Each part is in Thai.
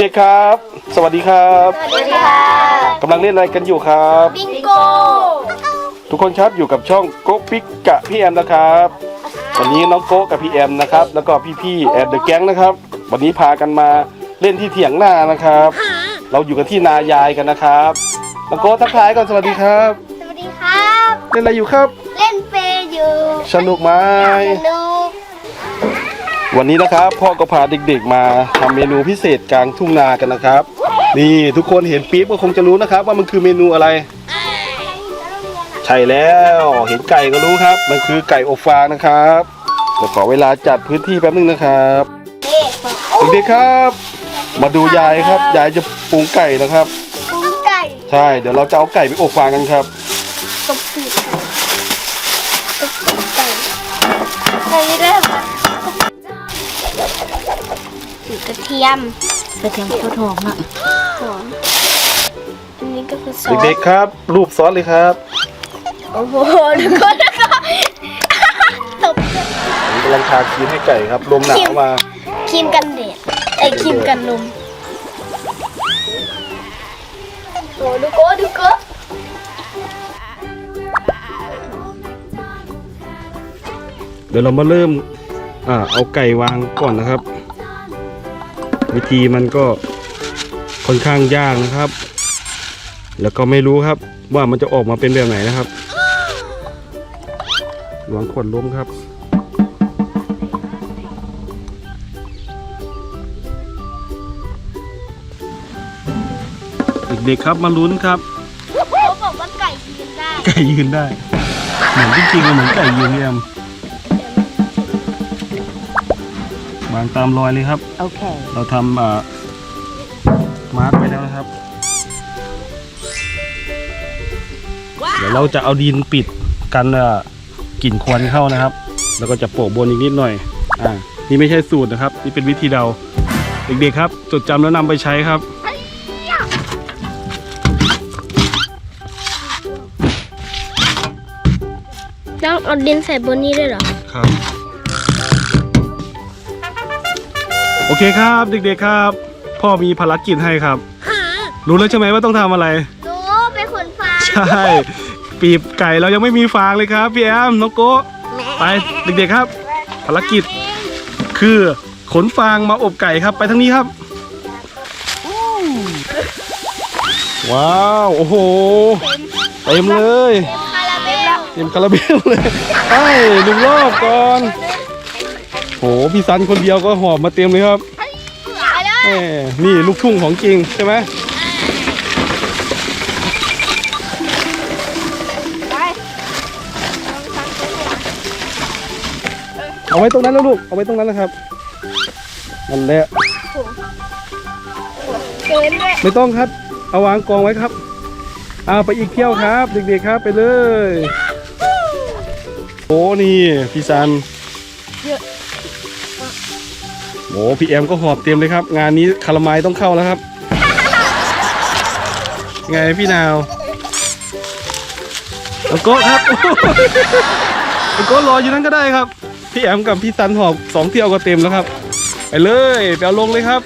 ครับ สวัสดีครับสวัสดีค่ะกำลังเล่นอะไรกันอยู่ครับ บิงโก ทุกคนครับอยู่กับช่องโกะปิกกะพี่แอมนะครับ วันนี้น้องโกะกับพี่แอมนะครับ แล้วก็พี่ๆแอดเดอะแก๊งนะครับ วันนี้พากันมาเล่นที่เถียงนานะครับ เราอยู่กันที่นายายกันนะครับน้องโกะทักทายก่อนสวัสดีครับ สวัสดีครับ เล่นอะไรอยู่ครับ เล่นเปย์อยู่สนุกไหมสนุก วันนี้นะครับพ่อก็พาเด็กๆมาทำเมนูพิเศษกลางทุ่งนากันนะครับ นี่ทุกคนเห็นปี๊บก็คงจะรู้นะครับ ว่ามันคือเมนูอะไร ใช่แล้วเห็นไก่ก็รู้ครับ มันคือไก่อบฟางนะครับเดี๋ยวขอเวลาจัดพื้นที่แป๊บนึงนะครับเด็กเด็กๆครับ มาดูยายครับยายจะปรุงไก่นะครับปุ้งไก่ ใช่เดี๋ยวเราจะเอาไก่ไปอบฟางกันครับ กระเทียมกระเทียมโคตรหอมอะหอมอันนี้ก็คือซอสเด็กๆครับ รูปซอสเลยครับโอ้โหทุกคนนะคะตบผมกำลังทาครีมให้ไก่ครับ ลมหนาวมาครีมกันแดดไอยครีมกันลมโอ้ดูโก้ดูโก้เดี๋ยวเรามาเริ่ม อ่า เอาไก่วางก่อนนะครับ วิธีมันก็ค่อนข้างยากนะครับ แล้วก็ไม่รู้ครับว่ามันจะออกมาเป็นแบบไหนนะครับระวังขวดล้มครับเด็กๆครับมาลุ้นครับเขาบอกว่าไก่ยืนได้ ไก่ยืนได้ เหมือนจริงๆเลยเหมือนไก่ยืนเนี่ยางตามรอยเลยครับ โอเค เราทำอ่ามาร์กไว้แล้วนะครับ เดี๋ยวเราจะเอาดินปิดกันอ่ากลิ่นควันเข้านะครับ แล้วก็จะโปะบนอีกนิดหน่อย อ่า นี่ไม่ใช่สูตรนะครับ นี่เป็นวิธีเดา เด็กๆครับ จดจำแล้วนำไปใช้ครับ ต้องเอาดินใส่บนนี้ด้วยเหรอ ครับ โอเคครับเด็กๆครับ พ่อมีภารกิจให้ครับรู้แล้วใช่ไหมว่าต้องทำอะไร รู้เป็นขนฟ้าใช่ ปีบไก่เรายังไม่มีฟางเลยครับพี่แอมน้องโกะไปเด็กๆครับ ภารกิจคือขนฟางมาอบไก่ครับ ไปทางนี้ครับ ว้าวโอ้โหเต็มเลยคาราเบลเต็มคาราเบลเลยไปหนึ่งรอบก่อน โหพี่ซันคนเดียวก็หอบมาเต็มเลยครับไปเลยแหมนี่ลูกทุ่งของจริงใช่ไหมไปเอาไว้ตรงนั้นแล้วลูกเอาไว้ตรงนั้นนะครับนั่นแหละเกินด้วยไม่ต้องครับ เอาวางกองไว้ครับเอาไปอีกเที่ยวครับเด็กๆครับไปเลย โอ้นี่พี่ซัน โอ้พี่แอมก็หอบเต็มเลยครับ งานนี้คาราไมายต้องเข้าแล้วครับ ไงพี่นาวแล้วก็ครับแล้วก็รออยู่นั่นก็ได้ครับ พี่แอมกับพี่ซันหอบสองเที่ยวก็เต็มแล้วครับ ไปเลยไปเอาลงเลยครับ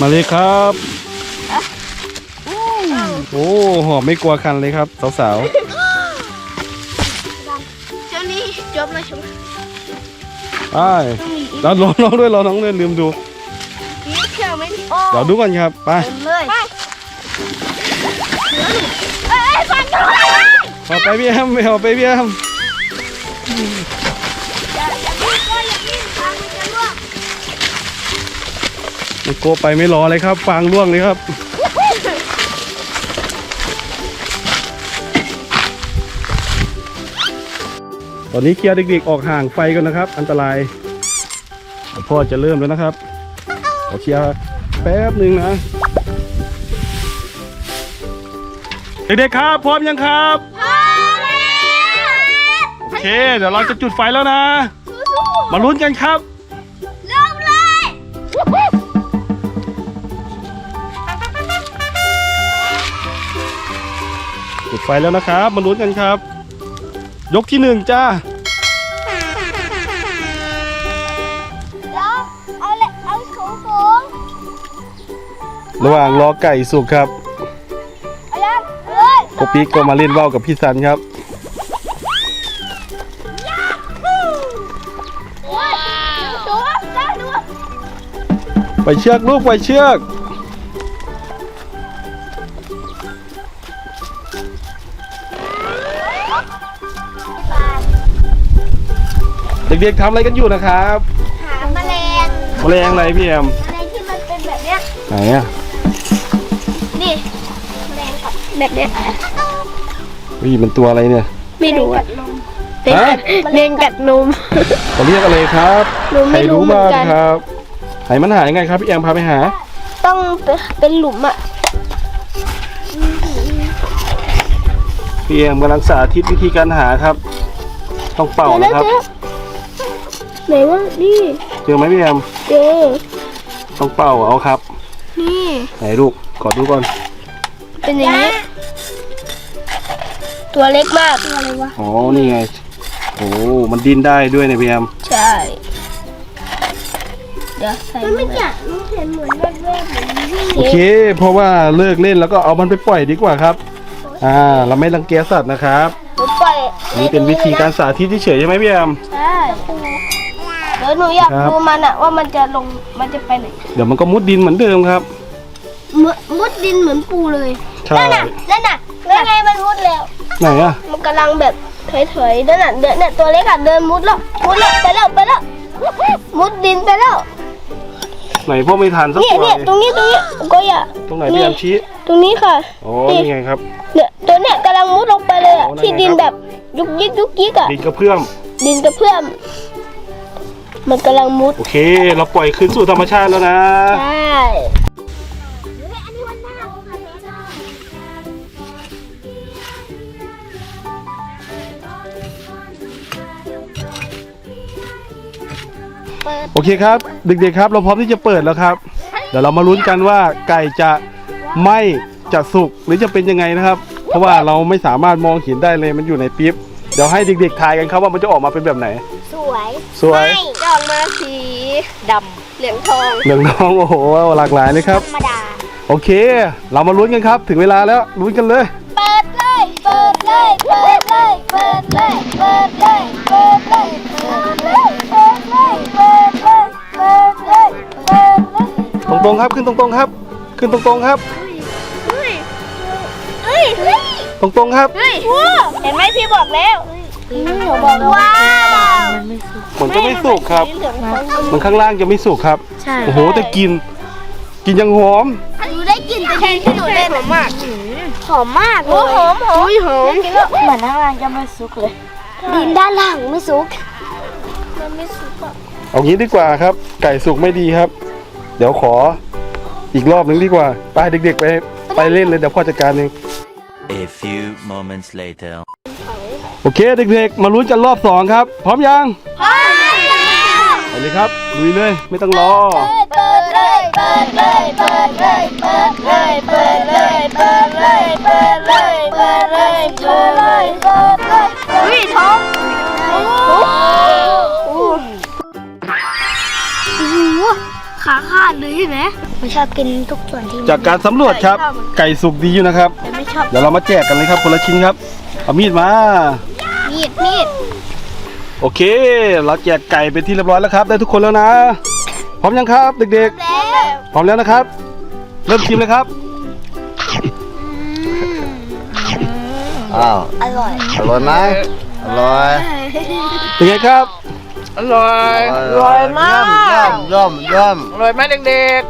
มาเลยครับ โอ้หอบไม่กลัวคันเลยครับ สาวเจ้านี่จบมาชมๆไปเรารอน้องด้วยรอน้องด้วยลืมดู นี่เชื่อไหมโอ้เดี๋ยวดูก่อนครับ ไป เต็มเลยไปเอ้ยฟันกันเลยหอบไปพี่แอมไม่หอบไปพี่แอม โอ้โกไปไม่รอเลยครับฟางร่วงเลยครับตอนนี้เคลียร์เด็กๆออกห่างไฟกันนะครับ อันตรายเดี๋ยวพ่อจะเริ่มแล้วนะครับขอเคลียร์แป๊บหนึ่งนะเด็กๆครับพร้อมยังครับพอแล้วโอเค เดี๋ยวเราจะจุดไฟแล้วนะ มาลุ้นกันครับ ไฟแล้วนะครับ มาลุ้นกันครับ ยกที่หนึ่งจ้าแล้วเอาเลยเอาสูงสูงระหว่างรอไก่สุกครับเอายังเฮ้ยโกปิกก็มาเล่นว่าวกับพี่ซันครับว้าวสูงได้ดูไปเชือกลูกไปเชือก ด็กๆทำอะไรกันอยู่นะครับหาแมลงแมลงอะไรพี่แอมแมลงที่มันเป็นแบบเนี้ยไหนอะนี่แมลงกับแบบเนี้ยวิมันตัวอะไรเนี่ยไม่รู้อะฮะแมลงกัดนมเขาเรียกอะไรครับหนูไม่ใครรู้รู้เหมือนบ้างกันครับไหนมันหายงไงครับพี่แอมพาไปหา ต้องเป็นหลุมอะพี่แอมกำลังสาธิตวิธีการหาครับ ต้องเป่านะครับ ไหนว่านี่ เจอไหมพี่แอมเจอต้องเป่าเอาครับ นี่ ไหนลูกกอดดูก่อน เป็นอย่างนี้ ตัวเล็กมากตัวอะไรวะ อ๋อ นี่ไง โอ้มันดิ้นได้ด้วยเนี่ยพี่แอมใช่ เดี๋ยวใส่มันไม่จัดมันเห็นเหมือนแบบแบบเหมือนวิ่งโอเค เพราะว่าเลิกเล่นแล้วก็เอามันไปปล่อยดีกว่าครับ อ่า เราไม่รังเกียจสัตว์นะครับหนูปล่อยนี่เป็นวิธีการสาธิตเฉยๆใช่ไหมพี่แอม ใช่ เดี๋ยวหนูอยากครับ ดูมันอะว่ามันจะลงมันจะไปไหนเดี๋ยวมันก็มุดดินเหมือนเดิมครับ มุดมุดดินเหมือนปูเลยใช่ นั่นน่ะนั่นน่ะนั่นไงมันมุดแล้ว ไหนอะมันกำลังแบบถอยๆนั่นน่ะเดินเนี่ยตัวเล็กอะเดินมุดแล้วมุดแล้วไปแล้วไปแล้วมุดดินไปแล้วไหนพ่อไม่ทานสักเนี่ยตัวเนี่ยตรงนี้ตรงนี้ก็อย่าตรงไหนพี่แอมชี้ตรงนี้ค่ะอ๋อนี่ไงครับ เนี่ยตัวเนี่ยกำลังมุดลงไปเลยอะโอ้นั่นไง ที่ดินครับแบบยุกยิกยุกยิกอะดินกระเพื่อมดินกระเพื่อม มันกำลังมุด โอเค เราปล่อยคืนสู่ธรรมชาติแล้วนะ ใช่เปิดโอเคครับ เด็กๆครับ เราพร้อมที่จะเปิดแล้วครับ เดี๋ยวเรามาลุ้นกันว่าไก่จะไหม่จะสุกหรือจะเป็นยังไงนะครับ เพราะว่าเราไม่สามารถมองเห็นได้เลยมันอยู่ในปิ๊บเดี๋ยวให้เด็กๆทายกันครับว่ามันจะออกมาเป็นแบบไหนส วยสวยไม่จะออกมาสีดำเหลืองทองเหลืองน้องโอ้โหหลากหลายเลยครับ ธรรมดา โอเค เรามาลุ้นกันครับ ถึงเวลาแล้วลุ้นกันเลยเปิดเลย เปิดเลย เปิดเลย เปิดเลย เปิดเลย เปิดเลย เปิดเลย เปิดเลย เปิดเลย เปิดเลย เปิดเลยตรงๆครับขึ้นตรงๆครับ ขึ้นตรงๆครับ เฮ้ยเฮ้ย เฮ้ย ตรงๆครับ เฮ้ย เห็นไหมพี่บอกแล้วบอกว้าว มันไม่สุก มันก็ไม่สุกครับ เหลืองทองมันข้างล่างจะไม่สุกครับ ใช่ โอ้โหแต่กลินกลินยังหอม หนูได้กลิ่นแต่ที่หนูได้หอมมากหอมมากเลยหอมหอมหอมเหมือนข้างล่างจะไม่สุกเลย ดินด้านล่างไม่สุก มันไม่สุกอะเอางี้ดีกว่าครับ ไก่สุกไม่ดีครับ เดี๋ยวขออีกรอบหนึงดีกว่า ไปเด็กๆไปไปเล่นเลยเดี๋ยวพ่อจัดการเอง A few moments later. โอเคเด็กๆ มาลุ้นกันรอบสองครับ พร้อมยังไปเลยครับลุยเลยไม่ต้องรอ เปิดเลยเปิดเลยเปิดเลยเปิดเลยเปิดเลยเปิดเลยเปิดเลยเปิดเลยเปิดเลยเปิดเลยอุ้ยท้องโอ้โหขาขาดเลยใช่ไหมผมชอบกินทุกส่วนที่จากการสำรวจครับ ไก่สุกดีอยู่นะครับ แต่ไม่ชอบ เดี๋ยวเรามาแจกกันเลยครับคนละชิ้นครับ เอามีดมา มีดมีดโอเค เราแจกไก่เป็นที่เรียบร้อยแล้วครับ ได้ทุกคนแล้วนะ พร้อมยังครับ เด็กแล้วๆ พร้อมแล้วนะครับ เริ่มชิมเลยครับ อ้าว อร่อย อร่อยไหมอร่อยเป็นไงครับ อร่อย อร่อยมากย่อมย่อมย่อมอร่อยไหมเด็ก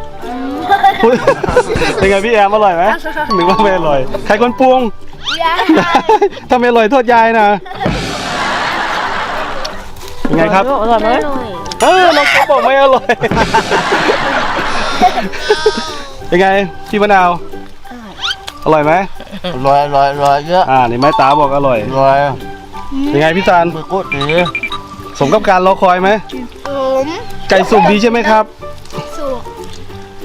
เป็นไงพี่แอมอร่อยไหมหรือว่าไม่อร่อย ใครคนปรุง ถ้าไม่อร่อยโทษยายนะเป็นไงครับๆอร่อยไหมเออน้องก็บอกไม่อร่อยเป็นไงพี่มะนาว อร่อยไหมอร่อยอร่อยอร่อยเยอะอ่านี่ไม้ตาบอกอร่อยอร่อยเป็นไงพี่ซานมือกุดดีสมกับการรอคอยไหมผมไก่สุกดีใช่ไหมครับ สุก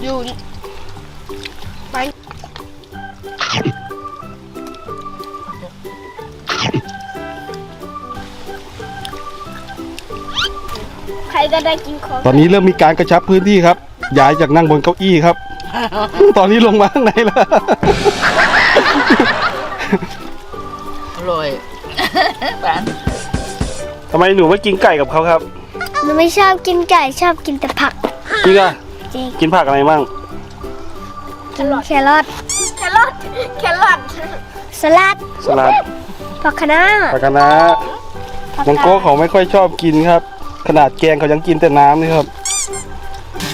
อยู่ ก็ได้กินของตอนนี้เริ่มมีการกระชับพื้นที่ครับ ย้ายจากนั่งบนเก้าอี้ครับ ตอนนี้ลงมาข้างในแล้ว อร่อยทำไมหนูไม่กินไก่กับเขาครับหนูไม่ชอบกินไก่ชอบกินแต่ผัก จริงอะจริง กินผักอะไรบ้างแครอทแครอทแครอทแครอทสลัดสลัดผักคะน้าผักคะน้าน้องโก้เขาไม่ค่อยชอบกินครับ ขนาดแกงเขายังกินแต่น้ำนี่ครับ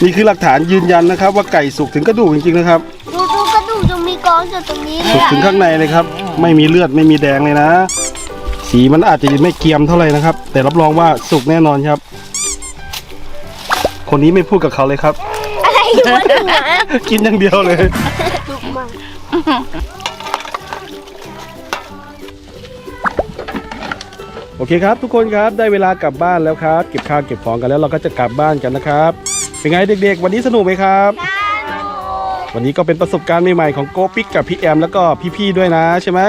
นี่คือหลักฐานยืนยันนะครับ ว่าไก่สุกถึงกระดูกจริงๆนะครับ ดูดูกระดูกยังมีกองอยู่ตรงนี้เลสุยกอะถึงข้างในเลยครับ ไม่มีเลือดไม่มีแดงเลยนะ สีมันอาจจะไม่เกรียมเท่าไหร่นะครับ แต่รับรองว่าสุกแน่นอนครับ คนนี้ไม่พูดกับเขาเลยครับ อะไรอยู่บนหัวกินอย่างเดียวเลย โอเคครับ ทุกคนครับได้เวลากลับบ้านแล้วครับ เก็บข้าวเก็บของกันแล้วเราก็จะกลับบ้านกันนะครับเป็นไงเด็กๆ วันนี้สนุกไหมครับ วันนี้ก็เป็นประสบการณ์ใหม่ๆของโกปิกกับพี่แอมแล้วก็พี่ๆด้วยนะใช่ไหม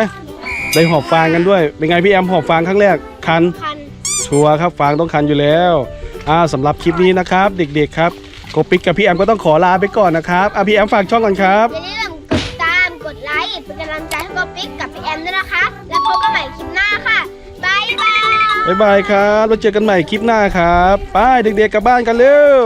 ได้หอบฟางกันด้วยเป็นไงพี่แอมหอบฟางครั้งแรกคันคันชัวร์ครับฟางต้องคันอยู่แล้วอ่าสำหรับคลิปนี้นะครับ เด็กๆครับโกปิกกับพี่แอมก็ต้องขอลาไปก่อนนะครับอะพี่แอมฝากช่องก่อนครับอย่าลืมกดติดตามกดไลค์เป็นกำลังใจให้กอปิ๊กกับพี่แอมด้วยนะคะ แล้วพบกันใหม่คลิปหน้าค่ะบาย บายบ๊ายบายครับ แล้วเจอกันใหม่คลิปหน้าครับ ไปเด็กๆกลับบ้านกันเร็ว